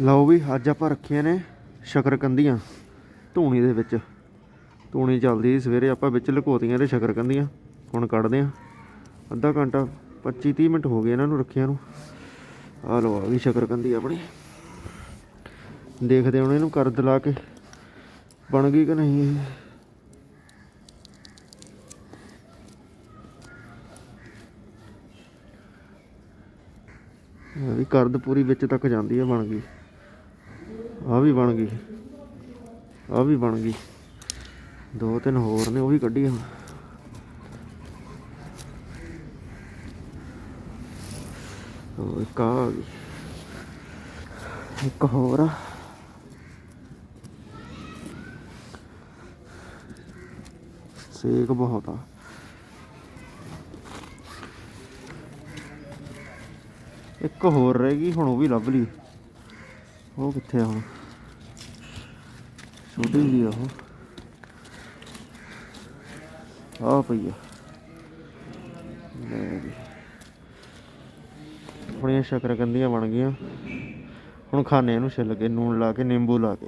ਲਓ ਵੀ, ਅੱਜ ਆਪਾਂ ਰੱਖੀਆਂ ਨੇ ਸ਼ਕਰਕੰਦੀਆਂ ਧੂਣੀ ਦੇ ਵਿੱਚ। ਧੂਣੀ ਚੱਲਦੀ ਸੀ ਸਵੇਰੇ, ਆਪਾਂ ਵਿੱਚ ਲੁਕੋਤੀਆਂ ਤੇ ਸ਼ਕਰਕੰਦੀਆਂ। ਹੁਣ ਕੱਢਦੇ ਆ ਅੱਧਾ ਘੰਟਾ 25 30 ਮਿੰਟ ਹੋ ਗਏ ਇਹਨਾਂ ਨੂੰ ਰੱਖਿਆਂ ਨੂੰ। ਆ ਲਓ ਆ ਗਈ ਸ਼ਕਰਕੰਦੀ ਆਪਣੀ। ਦੇਖਦੇ ਹੁਣ ਇਹਨੂੰ ਕਰਦ ਲਾ ਕੇ ਬਣ ਗਈ ਕਿ ਨਹੀਂ ਇਹ। ਵੀ ਕਰਦ ਪੂਰੀ ਵਿੱਚ ਤੱਕ ਜਾਂਦੀ ਹੈ ਬਣ ਗਈ। ਵੀ ਬਣ ਗਈ। ਆ ਵੀ ਬਣ ਗਈ। ਦੋ ਤਿੰਨ ਹੋਰ ਨੇ, ਉਹ ਵੀ ਕੱਢੀ ਹੁਣ ਉਹ ਇੱਕ ਆ ਗਈ। ਇੱਕ ਹੋਰ ਆ। ਸੇਕ ਬਹੁਤ ਆ। ਇੱਕ ਹੋਰ ਰਹਿ ਗਈ, ਹੁਣ ਉਹ ਵੀ ਲੱਭ ਲਈ। ਉਹ ਕਿੱਥੇ ਆ ਹੁਣ? ਛੋਟੀ ਜਿਹੀ ਆ ਉਹ। ਆ ਪਈ ਆ। ਲੈ ਵੀ ਆਪਣੀਆਂ ਸ਼ਕਰਕੰਦੀਆਂ ਬਣ ਗਈਆਂ। ਹੁਣ ਖਾਣੇ ਇਹਨੂੰ ਛਿੱਲ ਕੇ, ਨੂਣ ਲਾ ਕੇ, ਨਿੰਬੂ ਲਾ ਕੇ।